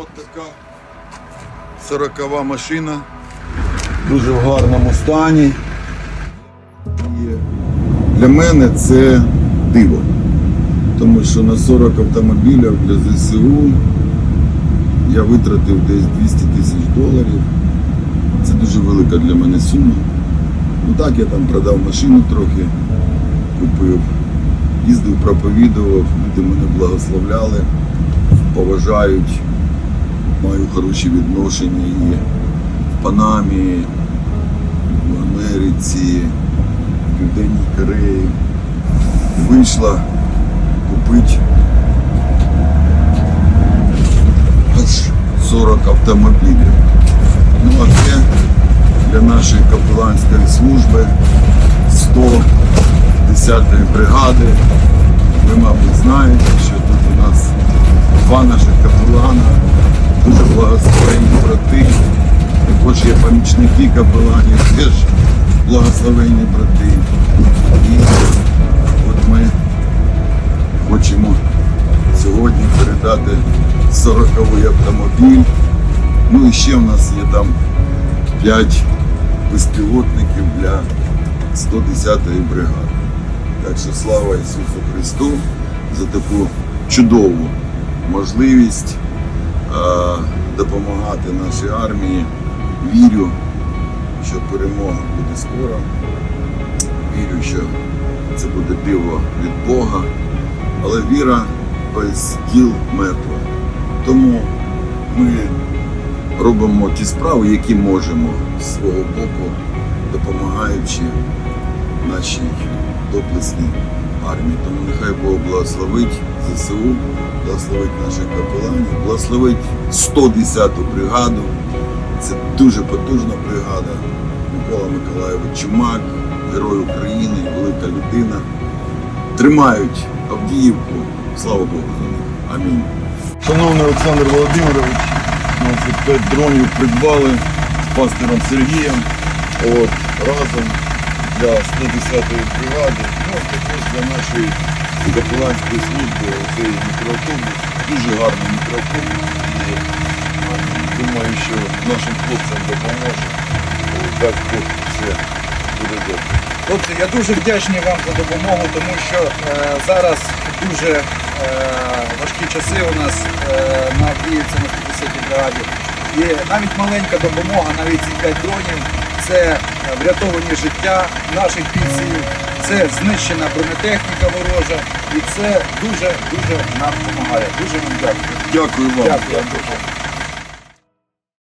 от така 40 машина. Дуже в гарному стані. І для мене це диво. Тому що на 40 автомобілів для ЗСУ я витратив десь 200 тисяч доларів. Це дуже велика для мене сума. Ну так, я там продав машину трохи, купив, їздив, проповідував, люди мене благословляли, поважають, маю хороші відношення і в Панамі, в Америці, в Південній Кореї. Вийшла купити аж 40 автомобілів. Ну а це для нашої капеланської служби 110-ї бригади. Ви, мабуть, знаєте, що тут у нас два наших капелана, дуже благословенні брати. Також є помічники капеланів, теж благословенні брати. І от ми хочемо сьогодні передати 40-й автомобіль. Ну і ще в нас є там 5 безпілотників для 110-ї бригади. Так що слава Ісусу Христу за таку чудову можливість допомагати нашій армії. Вірю, що перемога буде скоро. Вірю, що це буде диво від Бога. Але віра без діл мертва. Тому ми робимо ті справи, які можемо з свого боку, допомагаючи нашій доблесній армії. Тому нехай Бог благословить ЗСУ, благословить наших капеланів, благословить 110-ту бригаду. Це дуже потужна бригада. Микола Миколаєвич Чумак, герой України, велика людина. Тримають Авдіївку. Слава Богу за них. Амінь. Шановний Олександр Володимирович, 25 дронів придбали з пастором Сергієм. От, разом для 110-ї бригади, ну також для нашої капеланської служби цей мікроавтобус. Дуже гарний мікроавтобус. І думаю, що нашим хлопцям допоможе. Так все буде добре. Хлопці, я дуже вдячний вам за допомогу, тому що е, зараз дуже е, важкі часи у нас е, на Авдіївці на 50-й бригаді. І навіть маленька допомога, навіть ці 5 дронів, це врятовані життя наших бійців, це знищена бронетехніка ворожа, і це дуже дуже нам допомагає. Дуже вам дякую. Дякую вам. Дякую.